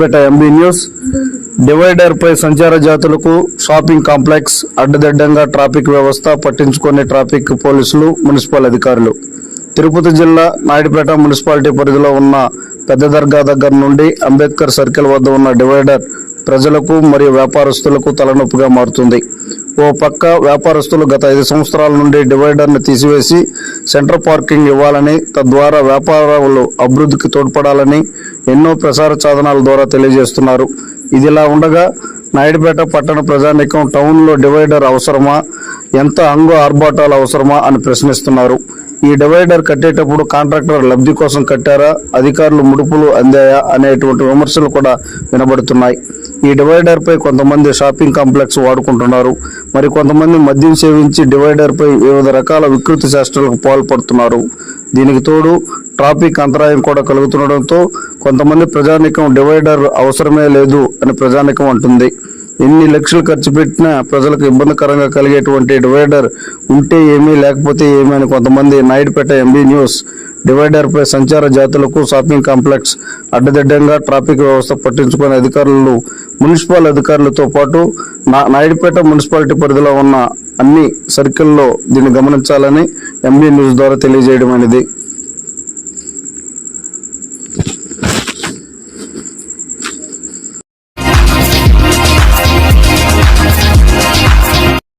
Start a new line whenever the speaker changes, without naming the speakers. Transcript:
పేట MB news. డివైడర్పై సంచార జాతులకు shopping complex అడ్డదిడ్డంగా ట్రాఫిక్ వ్యవస్థ పట్టించుకునే ట్రాఫిక్ పోలీసులు మున్సిపల్ అధికారులు. తిరుపతి జిల్లా నాయుడుపేట మున్సిపాలిటీ పరిధిలో ఉన్న పెద్ద దర్గా దగ్గర నుండి అంబేద్కర్ సర్కిల్ వద్ద ఉన్న డివైడర్ ప్రజలకు మరియు వ్యాపారస్తులకు తలనొప్పిగా మారుతుంది. ఓ పక్క వ్యాపారస్తులు గత ఐదు సంవత్సరాల నుండి డివైడర్ను తీసివేసి సెంటర్ పార్కింగ్ ఇవ్వాలని తద్వారా వ్యాపారాలు అభివృద్ధికి తోడ్పడాలని ఎన్నో ప్రసార సాధనాల ద్వారా తెలియజేస్తున్నారు. ఇదిలా ఉండగా నాయుడుపేట పట్టణ ప్రజానీకం టౌన్లో డివైడర్ అవసరమా? ఎంత హంగు ఆర్భాటాలు అవసరమా? అని ప్రశ్నిస్తున్నారు. ఈ డివైడర్ కట్టేటప్పుడు కాంట్రాక్టర్ లబ్ధి కోసం కట్టారా? అధికారులు ముడుపులు అందాయా? అనేటువంటి విమర్శలు కూడా వినబడుతున్నాయి. ఈ డివైడర్ పై కొంతమంది షాపింగ్ కాంప్లెక్స్ వాడుకుంటున్నారు. మరి కొంతమంది మద్యం సేవించి డివైడర్ పై వివిధ రకాల వికృతి చేష్టలకు పాల్పడుతున్నారు. దీనికి తోడు ట్రాఫిక్ అంతరాయం కూడా కలుగుతుండడంతో కొంతమంది ప్రజానికం డివైడర్ అవసరమే లేదు అని ప్రజానికం అంటుంది. ఎన్ని లక్షలు ఖర్చు పెట్టినా ప్రజలకు ఇబ్బందికరంగా కలిగేటువంటి డివైడర్ ఉంటే ఏమీ లేకపోతే ఏమీ అని కొంతమంది నాయుడుపేట ఎంబీ న్యూస్ డివైడర్పై సంచార జాతులకు షాపింగ్ కాంప్లెక్స్ అడ్డదిడ్డంగా ట్రాఫిక్ వ్యవస్థ పట్టించుకునే అధికారులు మున్సిపల్ అధికారులతో పాటు నా- నాయుడుపేట మున్సిపాలిటీ పరిధిలో ఉన్న అన్ని సర్కిల్లో దీన్ని గమనించాలని ఎంబీ న్యూస్ ద్వారా తెలియజేయడం అనేది